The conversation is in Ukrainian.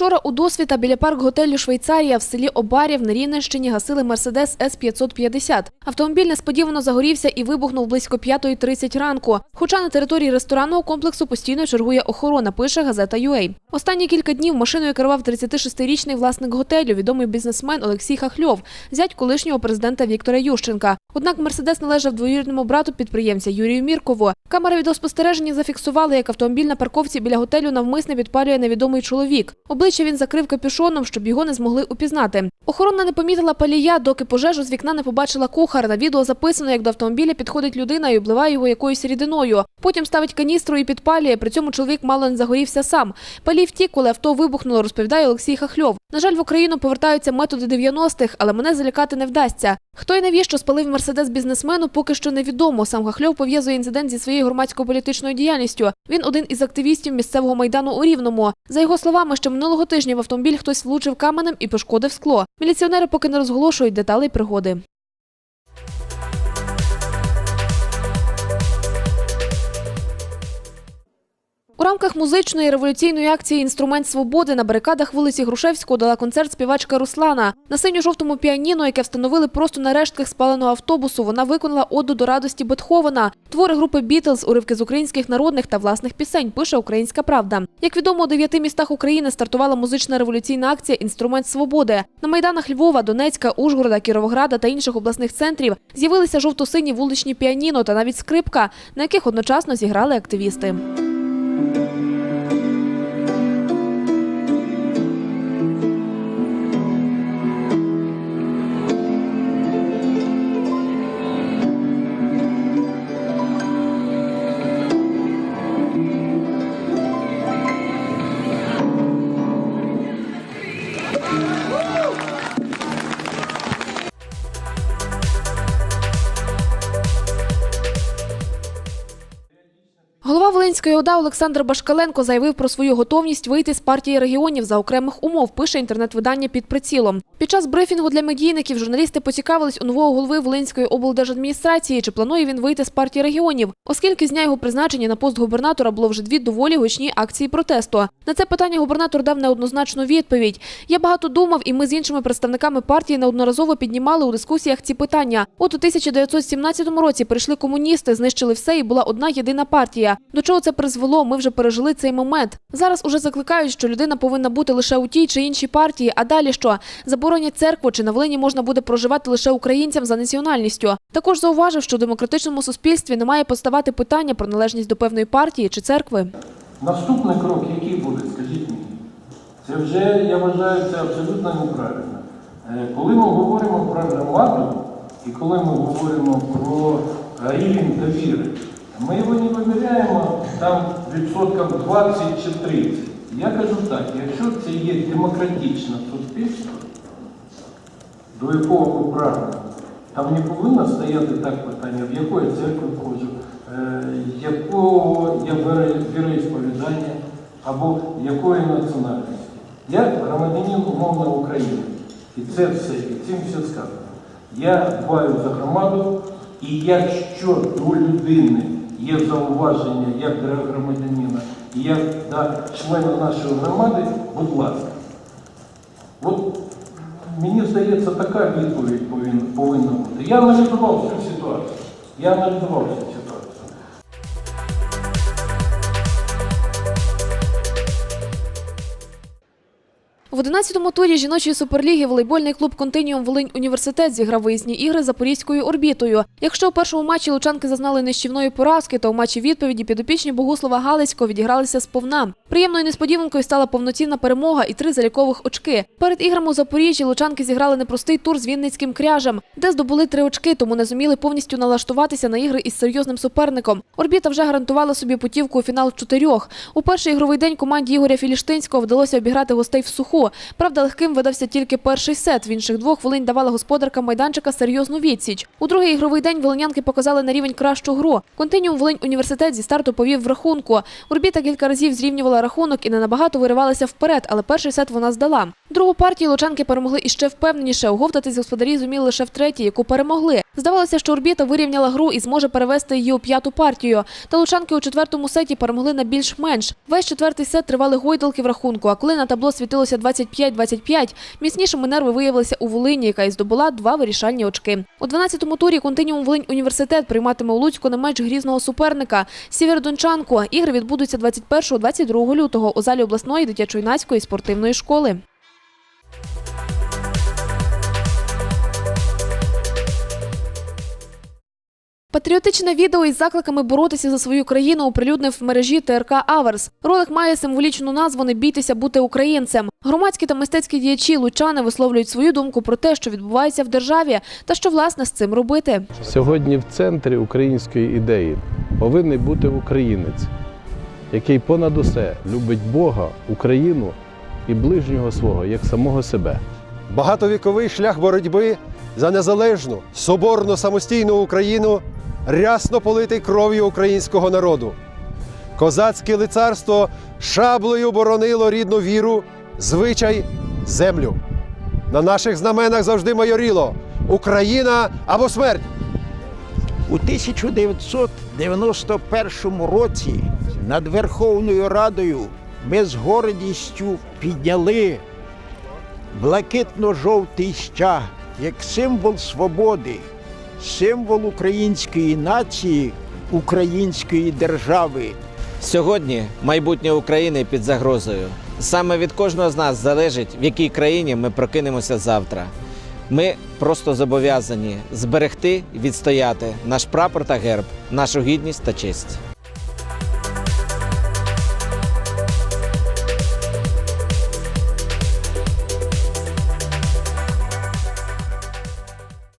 Вчора у досвіта біля парк-готелю Швейцарія в селі Обарів на Рівненщині гасили Мерседес С-550. Автомобіль несподівано загорівся і вибухнув близько 5.30 ранку. Хоча на території ресторанного комплексу постійно чергує охорона, пише газета UA. Останні кілька днів машиною керував 36-річний власник готелю, відомий бізнесмен Олексій Хахльов, зять колишнього президента Віктора Ющенка. Однак Мерседес належав двоюрідному брату підприємця Юрію Міркову. Камери відеоспостереження зафіксували, як автомобіль на парковці біля готелю навмисне підпалює невідомий чоловік. Обличчя він закрив капюшоном, щоб його не змогли упізнати. Охорона не помітила палія, доки пожежу з вікна не побачила кухар. На відео записано, як до автомобіля підходить людина і обливає його якоюсь рідиною. Потім ставить каністру і підпалює. При цьому чоловік мало не загорівся сам. Палій втік, коли авто вибухнуло, розповідає Олексій Хахльов. На жаль, в Україну повертаються методи 90-х, але мене залякати не вдасться. Хто і навіщо спалив мерседес бізнесмену, поки що невідомо. Сам Хахльов пов'язує інцидент зі своєю громадсько-політичною діяльністю. Він один із активістів місцевого майдану у Рівному. За його словами, ще минулого тижня в автомобіль хтось влучив каменем і пошкодив скло. Міліціонери поки не розголошують деталей пригоди. У рамках музичної революційної акції Інструмент свободи на барикадах вулиці Грушевського дала концерт співачка Руслана. На синьо-жовтому піаніно, яке встановили просто на рештках спаленого автобусу, вона виконала оду до радості Бетховена, твори групи Бітлз, уривки з українських народних та власних пісень. Пише Українська Правда. Як відомо, у дев'яти містах України стартувала музична революційна акція Інструмент свободи. На майданах Львова, Донецька, Ужгорода, Кіровограда та інших обласних центрів з'явилися жовто-сині вуличні піаніно та навіть скрипка, на яких одночасно зіграли активісти. Волинської ОДА Олександр Башкаленко заявив про свою готовність вийти з партії регіонів за окремих умов, пише інтернет-видання під прицілом. Під час брифінгу для медійників журналісти поцікавились у нового голови Волинської облдержадміністрації, чи планує він вийти з партії регіонів, оскільки з дня його призначення на пост губернатора було вже дві доволі гучні акції протесту. На це питання губернатор дав неоднозначну відповідь. Я багато думав, і ми з іншими представниками партії неодноразово піднімали у дискусіях ці питання. От у 1917 році прийшли комуністи, знищили все, і була одна єдина партія. До чого це призвело? Ми вже пережили цей момент. Зараз уже закликають, що людина повинна бути лише у тій чи іншій партії. А далі що? Заборонять церкву чи на Волині можна буде проживати лише українцям за національністю. Також зауважив, що в демократичному суспільстві не має поставати питання про належність до певної партії чи церкви. Наступний крок, який буде, скажіть мені, це вже, я вважаю, це абсолютно неправильно. Е, Коли ми говоримо про громаду і коли ми говоримо про е, рівень довіри, ми його не виміряємо там відсотком 20 чи 30. Я кажу так, якщо це є демократичне суспільство, до якого ми прагнемо, там не повинно стояти так питання, в якої церкви входжу, е, якого я віро- віроісповідання або якої національності. Я громадянин умовно України. І це все, і цим все сказано. Я дбаю за громаду, і якщо до людини є зауваження як громадянина, як да, члена нашої громади, будь ласка. От мені здається, така відповідь повинна бути. Я аналізував цю ситуацію. Я аналізував цю ситуацію. В 11-му турі жіночої суперліги волейбольний клуб Континіум Волинь Університет зіграв виїзні ігри запорізькою орбітою. Якщо у першому матчі лучанки зазнали нищівної поразки, то у матчі відповіді підопічні Богуслава Галицького відігралися сповна. Приємною несподіванкою стала повноцінна перемога і три залікових очки. Перед іграми у Запоріжжі лучанки зіграли непростий тур з Вінницьким кряжем, де здобули три очки, тому не зуміли повністю налаштуватися на ігри із серйозним суперником. Орбіта вже гарантувала собі путівку у фінал чотирьох. У перший ігровий день команді Ігоря Філіштинського вдалося обіграти гостей в суху. Правда, легким видався тільки перший сет. В інших двох Волинь давала господаркам майданчика серйозну відсіч. У другий ігровий день волинянки показали на рівень кращу гру. Континіум Волинь університет зі старту повів в рахунку. Урбіта кілька разів зрівнювала рахунок і не набагато виривалася вперед, але перший сет вона здала. Другу партію лучанки перемогли іще впевненіше. Оговтатись господарі зуміли лише втретє, яку перемогли. Здавалося, що орбіта вирівняла гру і зможе перевести її у п'яту партію. Та лучанки у четвертому сеті перемогли на більш-менш. Весь четвертий сет тривали гойдалки в рахунку. А коли на табло світилося 25-25, міцнішими нерви виявилися у Волині, яка і здобула два вирішальні очки. У 12-му турі континіум Волинь університет прийматиме у Луцьку не менш грізного суперника Сєвєродончанку. Ігри відбудуться 21-22 лютого у залі обласної дитячо-юнацької спортивної школи. Патріотичне відео із закликами боротися за свою країну оприлюднив в мережі ТРК Аверс. Ролик має символічну назву Не бійтеся бути українцем. Громадські та мистецькі діячі лучани висловлюють свою думку про те, що відбувається в державі, та що власне з цим робити. Сьогодні в центрі української ідеї повинен бути українець, який понад усе любить Бога, Україну і ближнього свого як самого себе. Багатовіковий шлях боротьби за незалежну, соборну самостійну Україну рясно политий кров'ю українського народу. Козацьке лицарство шаблею боронило рідну віру, звичай, землю. На наших знаменах завжди майоріло Україна або смерть. У 1991 році над Верховною Радою ми з гордістю підняли блакитно-жовтий ща як символ свободи, символ української нації, української держави. Сьогодні майбутнє України під загрозою. Саме від кожного з нас залежить, в якій країні ми прокинемося завтра. Ми просто зобов'язані зберегти і відстояти наш прапор та герб, нашу гідність та честь.